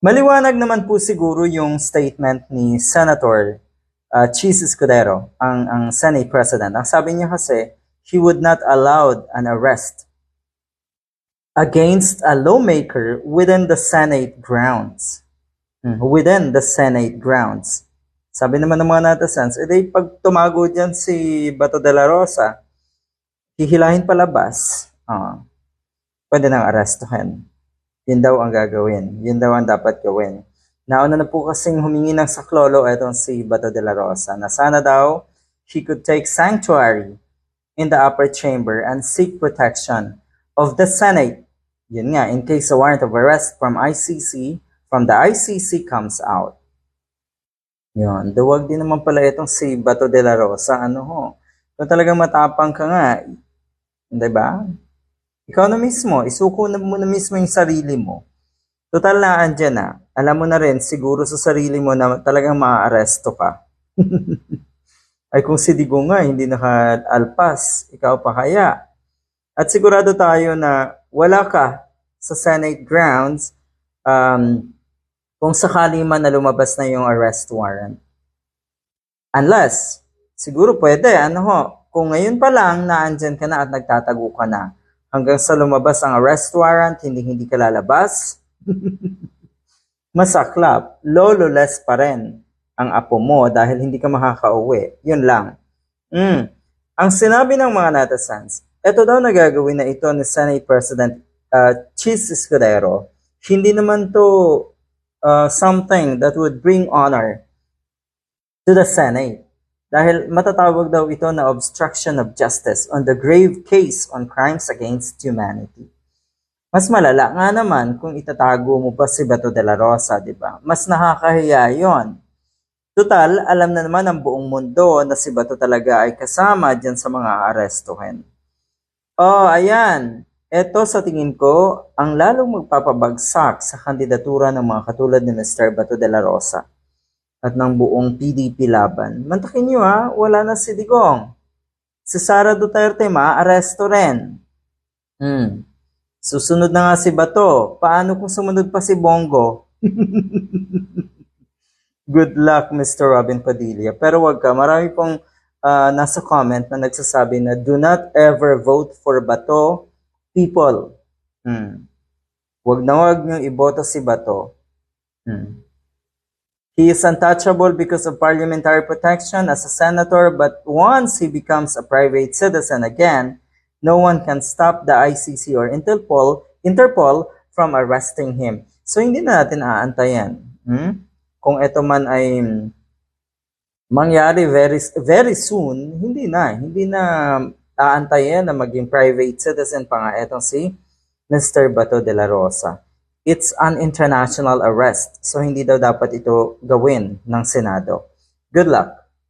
Maliwanag naman po siguro yung statement ni Senator uh, Cheese Escudero, ang, ang Senate President. Ang sabi niya kasi, he would not allow an arrest against a lawmaker within the Senate grounds. Hmm, Within the Senate grounds. Sabi naman ng mga netizens, edi pag tumago dyan si Bato de la Rosa, hihilahin palabas, ah, pwede nang arrestuhin. Yun daw ang gagawin. Yun daw ang dapat gawin. Nauna na po kasing humingi ng saklolo itong si Bato de la Rosa na sana daw she could take sanctuary in the upper chamber and seek protection of the Senate. Yun nga, in case a warrant of arrest from ICC, from the ICC comes out. Yun, duwag din naman pala itong si Bato de la Rosa. Ano ho? Kung talagang matapang ka nga, di ba? Ikaw na mismo, isuko na mo na mismo yung sarili mo. Total na andyan na. Alam mo na rin siguro sa sarili mo na talagang maaaresto ka. Ay kung si Digo nga, hindi naka-alpas, ikaw pa kaya. At sigurado tayo na wala ka sa Senate grounds um, kung sakali man na lumabas na yung arrest warrant. Unless, siguro pwede, ano ho, kung ngayon pa lang naandyan ka na at nagtatago ka na, hanggang sa lumabas ang arrest warrant, hindi hindi ka lalabas, masaklap, lolo-less pa rin ang apo mo dahil hindi ka makakauwi. Yun lang. Mm. Ang sinabi ng mga netizens, ito daw nagagawin na ito ni Senate President uh, Chis Escudero. Hindi naman to uh, something that would bring honor to the Senate. Dahil matatawag daw ito na obstruction of justice on the grave case on crimes against humanity. Mas malala nga naman kung itatago mo pa si Bato de la Rosa, di ba? Mas nakakahiya yon. Total, alam na naman ng buong mundo na si Bato talaga ay kasama dyan sa mga arestuhin. Oh, ayan. Ito sa tingin ko, ang lalong magpapabagsak sa kandidatura ng mga katulad ni Mr. Bato de la Rosa at ng buong PDP laban. Mantakin nyo ha, wala na si Digong. Si Sara Duterte maaaresto rin. Hmm. Susunod na nga si Bato. Paano kung sumunod pa si Bongo? Good luck, Mr. Robin Padilla. Pero wag ka, marami pong ah, nasa comment na nagsasabi na do not ever vote for Bato people. Hmm. Wag na wag nyo iboto si Bato. Hmm. He is untouchable because of parliamentary protection as a senator, but once he becomes a private citizen again, no one can stop the ICC or Interpol, Interpol from arresting him. So hindi na natin aantayan. Hmm? Kung ito man ay mm, mangyari very very soon, hindi na, hindi na aantayan na maging private citizen pa nga etong si Mr. Bato de la Rosa. It's an international arrest, so hindi daw dapat ito gawin ng Senado. Good luck.